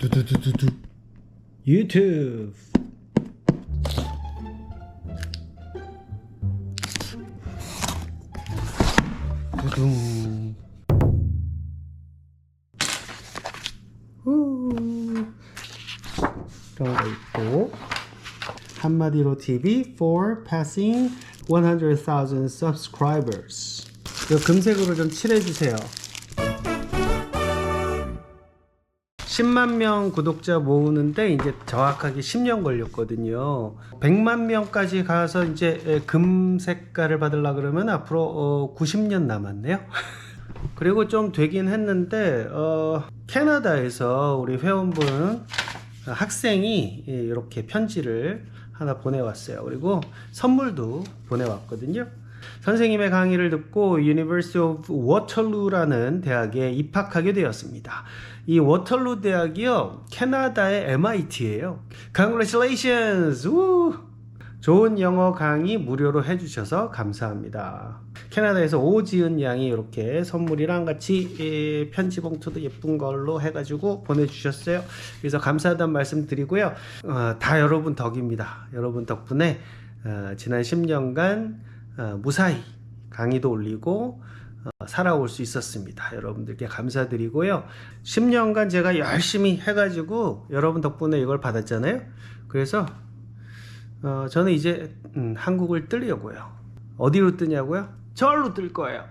두두두두두. 유튜브. 두둥 후 이런 거 있고. 한마디로 TV for passing 100,000 subscribers. 이거 금색으로 좀 칠해주세요 10만 명 구독자 모으는데 이제 정확하게 10년 걸렸거든요. 100만 명까지 가서 이제 에, 금 색깔을 받으려 그러면 앞으로 어, 90년 남았네요. 그리고 좀 되긴 했는데 어, 캐나다에서 우리 회원분 어, 학생이 예, 이렇게 편지를 하나 보내왔어요. 그리고 선물도 보내왔거든요. 선생님의 강의를 듣고 University of Waterloo라는 대학에 입학하게 되었습니다. 이 워털루 대학이요 캐나다의 MIT예요. Congratulations! 우! 좋은 영어 강의 무료로 해주셔서 감사합니다. 캐나다에서 오지은 양이 이렇게 선물이랑 같이 예, 편지 봉투도 예쁜 걸로 해가지고 보내주셨어요. 그래서 감사하다는 말씀 드리고요. 어, 다 여러분 덕입니다. 여러분 덕분에 어, 지난 10년간 어, 무사히 강의도 올리고 어, 살아올 수 있었습니다. 여러분들께 감사드리고요. 10년간 제가 열심히 해가지고 여러분 덕분에 이걸 받았잖아요. 그래서 어, 저는 이제 음, 한국을 뜨려고요. 어디로 뜨냐고요? 저로 뜰 거예요.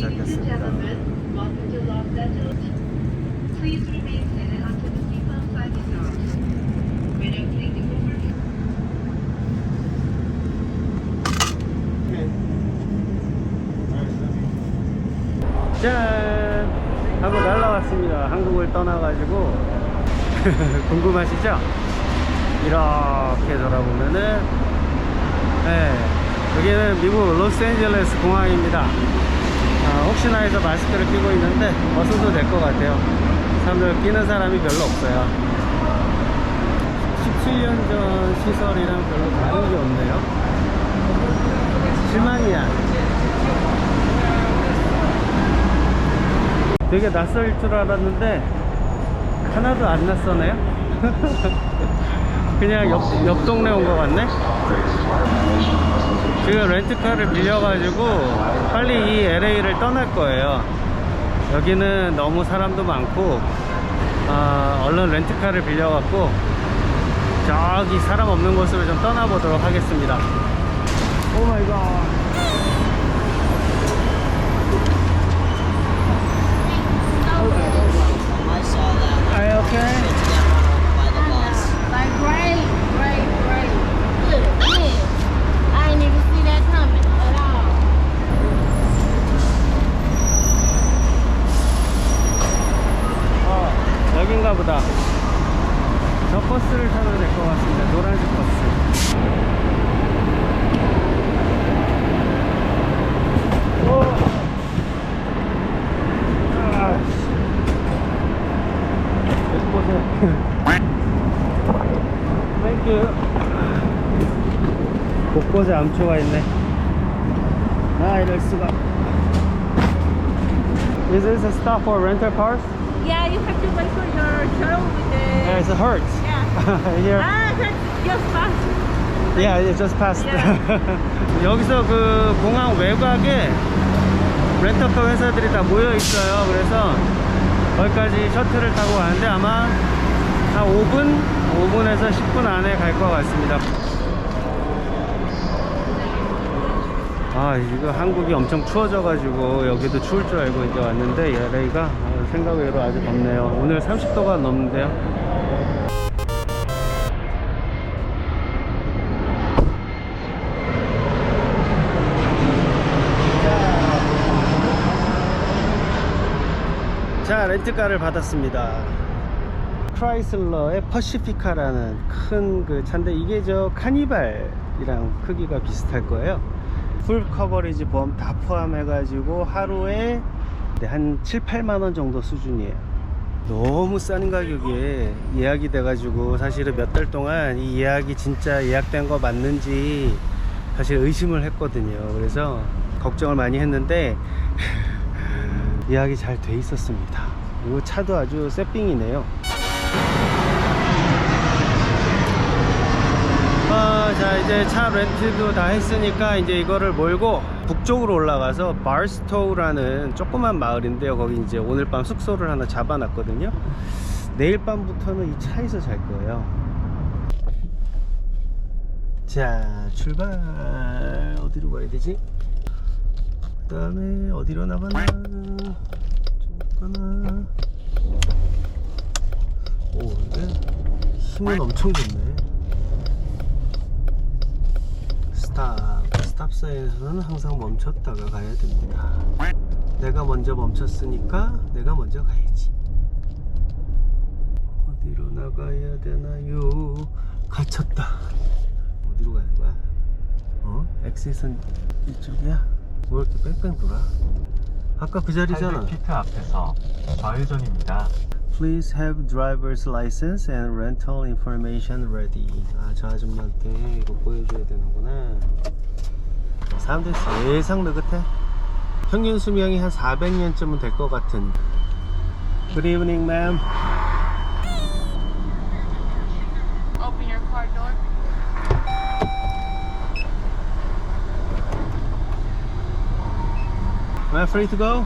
도착했습니다. 짠! 한번 날라왔습니다. 한국을 떠나가지고. 궁금하시죠? 이렇게 돌아보면은, 네, 여기는 미국 로스앤젤레스 공항입니다. 아, 혹시나 해서 마스크를 끼고 있는데, 벗어도 될 것 같아요. 사람들 끼는 사람이 별로 없어요. 17년 전 시설이랑 별로 다른 게 없네요. 실망이야. 되게 낯설 줄 알았는데 하나도 안 낯서네요 그냥 옆, 옆 동네 온 것 같네 지금 렌트카를 빌려가지고 빨리 이 LA를 떠날 거예요 여기는 너무 사람도 많고 아, 얼른 렌트카를 빌려갖고 저기 사람 없는 곳으로 좀 떠나보도록 하겠습니다 오 마이 갓 I saw that. Are you okay? Great, great, great. Good, good. I didn't even see that coming at all. 어, 여긴가 보다. 저 버스를 타도 될 것 같습니다. 노란색 버스. 오! 아, 씨. 여기 보세요. 땡큐. 곳곳에 암초가 있네. 아, 이럴 수가. Is this a stop for rental cars? Yeah, you have to wait for your shuttle with the. Yeah, it's a Hertz. Yeah. Here. Ah, that's just fast. Yeah, it just passed. 여기서 그 공항 외곽에 렌터카 회사들이 다 모여 있어요. 그래서 거기까지 셔틀을 타고 가는데 아마 한 5분, 5분에서 10분 안에 갈 것 같습니다. 아, 이거 한국이 엄청 추워져 가지고 여기도 추울 줄 알고 이제 왔는데 LA가 아, 생각 외로 아주 덥네요. 오늘 30도가 넘는데요. 자 렌트카를 받았습니다 크라이슬러의 퍼시피카라는 큰 그 차인데 이게 저 카니발이랑 크기가 비슷할 거예요 풀 커버리지 보험 다 포함해 가지고 하루에 한 7, 8만 원 정도 수준이에요 너무 싼 가격에 예약이 돼 가지고 사실은 몇 달 동안 이 예약이 진짜 예약된 거 맞는지 사실 의심을 했거든요. 그래서 걱정을 많이 했는데 예약이 잘 돼 있었습니다. 그리고 차도 아주 새삥이네요. 자 이제 차 렌트도 다 했으니까 이제 이거를 몰고 북쪽으로 올라가서 바르스토우라는 조그만 마을인데요. 거기 이제 오늘 밤 숙소를 하나 잡아놨거든요. 내일 밤부터는 이 차에서 잘 거예요. 자, 출발. 어디로 가야 되지? 그 다음에 어디로 나가나? 쭉 가나? 오, 근데 힘은 엄청 좋네. 스탑 스탑 사이에서는 항상 멈췄다가 가야 됩니다. 내가 먼저 멈췄으니까 내가 먼저 가야지. 어디로 나가야 되나요? 갇혔다. 어디로 가는 거야? 어? 엑시스는 이쪽이야? 왜 이렇게 뺑뺑 돌아? 아까 그 자리잖아. 800피트 앞에서 좌회전입니다. Please have driver's license and rental information ready. 아, 저 아줌마한테 이거 보여줘야 되는구나. 사람들 세상 느긋해. 평균 수명이 한 400년쯤은 될 것 같은. Good evening, ma'am. Open your car door. Am I free to go?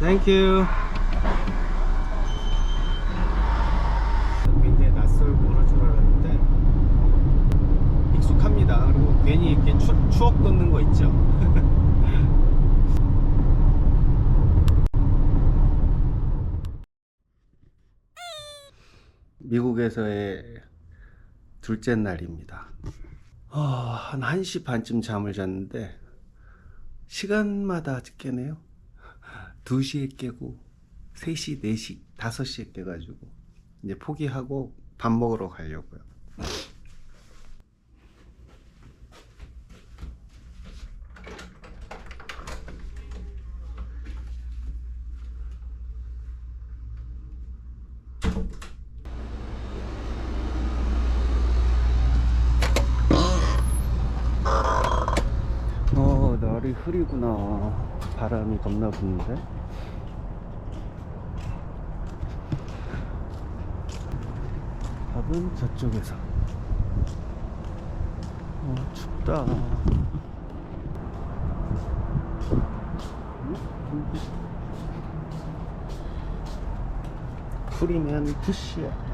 Thank you. 미국에서의 둘째 날입니다. 어, 한 1시 반쯤 잠을 잤는데 시간마다 깨네요. 2시에 깨고 3시, 4시, 5시에 깨가지고 이제 포기하고 밥 먹으러 가려고요. 어, 날이 흐리구나. 바람이 겁나 부는데. 밥은 저쪽에서. 어, 춥다. 풀이면 푸시야.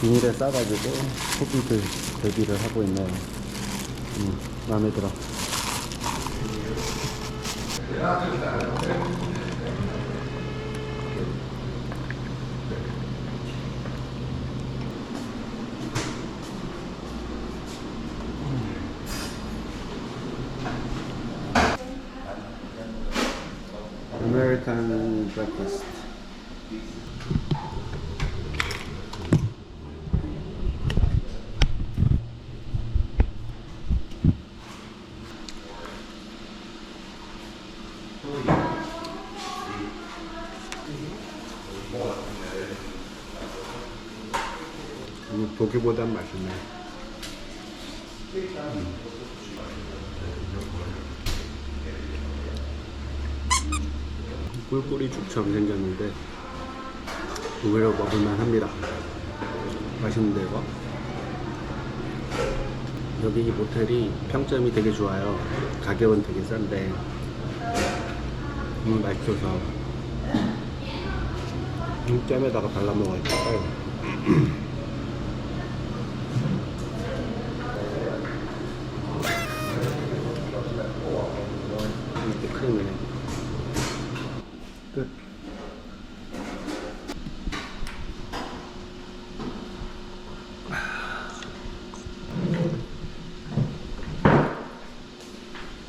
비닐에 싸가지고 소비들 대비를 하고 있네요. 음, 마음에 들어. American breakfast. 음, 보기보단 맛있네. 꿀꿀이 죽처럼 생겼는데 의외로 먹을만 합니다. 맛있는데 이거? 여기 이 모텔이 평점이 되게 좋아요. 가격은 되게 싼데 음, 맛있어서 음, 잼에다가 발라 이렇 게 크림이네. 끝.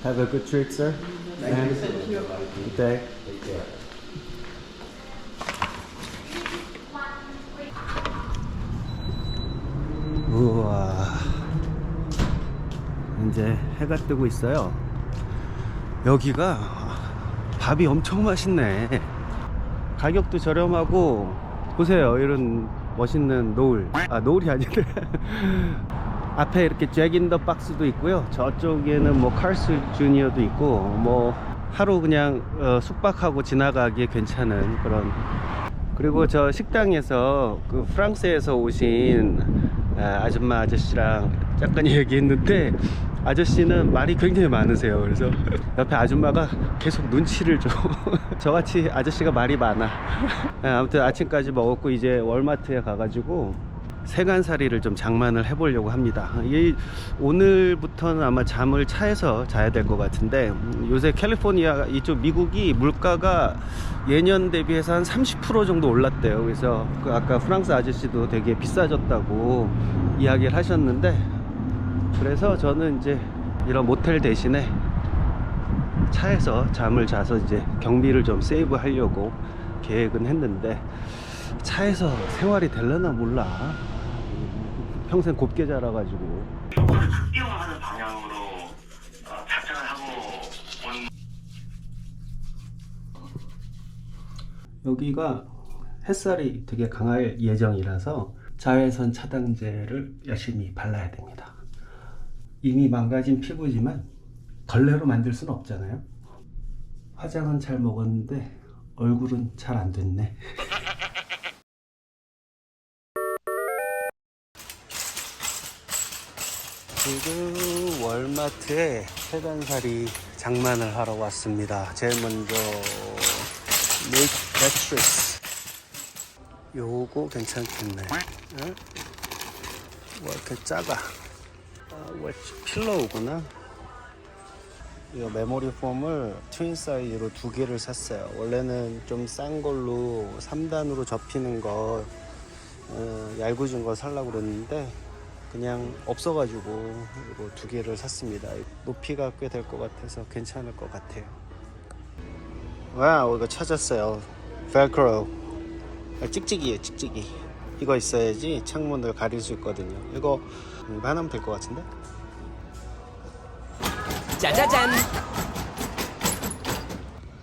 Have a good trip, sir. Thanks. Good day. 우와. 이제 해가 뜨고 있어요. 여기가 밥이 엄청 맛있네. 가격도 저렴하고 보세요 이런 멋있는 노을 아 노을이 아니라 앞에 이렇게 잭인더 박스도 있고요 저쪽에는 뭐 칼스 주니어도 있고 뭐 하루 그냥 어, 숙박하고 지나가기에 괜찮은 그런 그리고 저 식당에서 그 프랑스에서 오신 아, 아줌마 아저씨랑 잠깐 얘기했는데 아저씨는 말이 굉장히 많으세요. 그래서 옆에 아줌마가 계속 눈치를 줘. 저같이 아저씨가 말이 많아. 아, 아무튼 아침까지 먹었고 이제 월마트에 가가지고 세간살이를 좀 장만을 해보려고 합니다. 이 오늘부터는 아마 잠을 차에서 자야 될 것 같은데 음, 요새 캘리포니아 이쪽 미국이 물가가 예년 대비해서 한 30% 정도 올랐대요. 그래서 그 아까 프랑스 아저씨도 되게 비싸졌다고 이야기를 하셨는데 그래서 저는 이제 이런 모텔 대신에 차에서 잠을 자서 이제 경비를 좀 세이브 하려고 계획은 했는데 차에서 생활이 될려나 몰라 평생 곱게 자라가지고 습경하는 방향으로 어, 작전을 하고 온 여기가 햇살이 되게 강할 예정이라서 자외선 차단제를 열심히 발라야 됩니다. 이미 망가진 피부지만 걸레로 만들 수는 없잖아요. 화장은 잘 먹었는데 얼굴은 잘 안 됐네. 지금 월마트에 세간살이 장만을 하러 왔습니다. 제일 먼저 밀크 매트리스 요거 괜찮겠네. 응? 와 이렇게 작아. 아, 왜 필로우구나. 이 메모리 폼을 트윈 사이즈로 두 개를 샀어요. 원래는 좀 싼 걸로 3단으로 접히는 거 어, 얇아진 거 살라고 그랬는데 그냥 없어가지고 이거 두 개를 샀습니다. 높이가 꽤 될 것 같아서 괜찮을 것 같아요. 와우 이거 찾았어요. 벨크로 아, 찍찍이에요 찍찍이. 이거 있어야지 창문을 가릴 수 있거든요. 이거 음, 하나면 될 것 같은데? 짜자잔.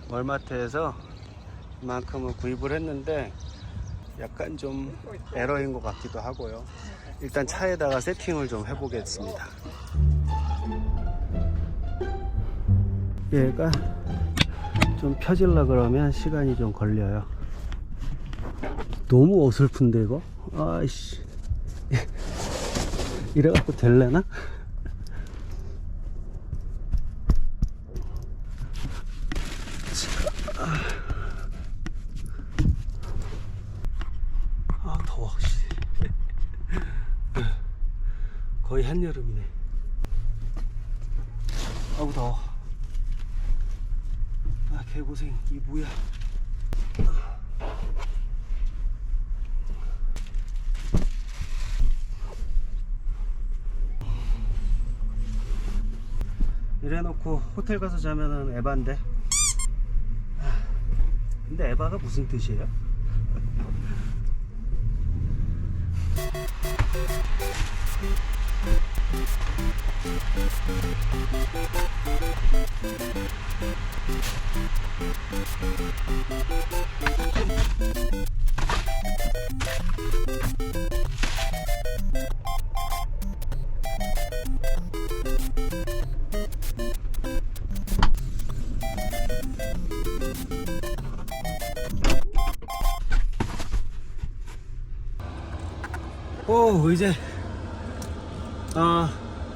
월마트에서 이만큼을 구입을 했는데 약간 좀 에러인 것 같기도 하고요 일단 차에다가 세팅을 좀 해보겠습니다 얘가 좀 펴질라 그러면 시간이 좀 걸려요. 너무 어설픈데 이거? 아이씨. 이래갖고 될래나? 아 더워. 씨. 거의 한여름이네. 아우 더워. 아 개고생 이 뭐야 이래놓고 호텔 가서 자면은 아, 근데 에바가 무슨 뜻이에요? 오 이제 어,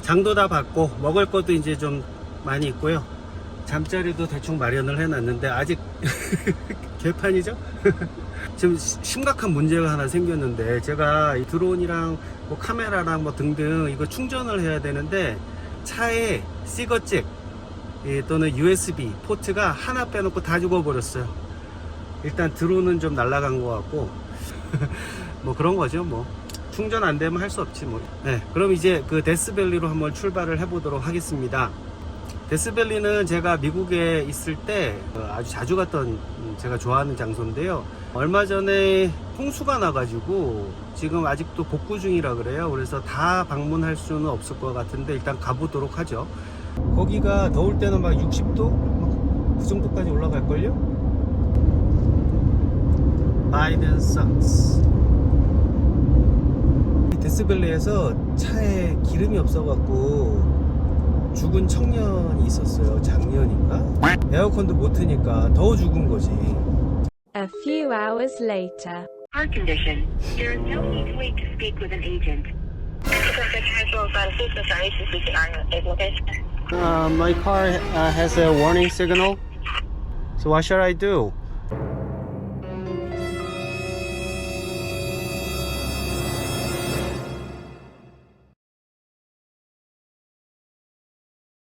장도 다 받고 먹을 것도 이제 좀 많이 있고요 잠자리도 대충 마련을 해놨는데 아직 개판이죠? 지금 시- 심각한 문제가 하나 생겼는데 제가 이 드론이랑 뭐 카메라랑 뭐 등등 이거 충전을 해야 되는데 차에 시거잭 예, 또는 USB 포트가 하나 빼놓고 다 죽어버렸어요 일단 드론은 좀 날아간 것 같고 뭐 그런 거죠 뭐 충전 안 되면 할 수 없지 뭐. 네, 그럼 이제 그 데스밸리로 한번 출발을 해보도록 하겠습니다. 데스밸리는 제가 미국에 있을 때 어, 아주 자주 갔던 음, 제가 좋아하는 장소인데요. 얼마 전에 홍수가 나가지고 지금 아직도 복구 중이라 그래요. 그래서 다 방문할 수는 없을 것 같은데 일단 가보도록 하죠. 거기가 더울 때는 막 60도, 그 정도까지 올라갈걸요? 바이든 삭스 데스밸리에서 차에 기름이 없어갖고 죽은 청년이 있었어요 작년인가? 에어컨도 못 트니까 더 죽은 거지 A few hours later. Heart condition. There is no need to wait to speak with an agent. Uh, my car uh, has a warning signal. So what should I do?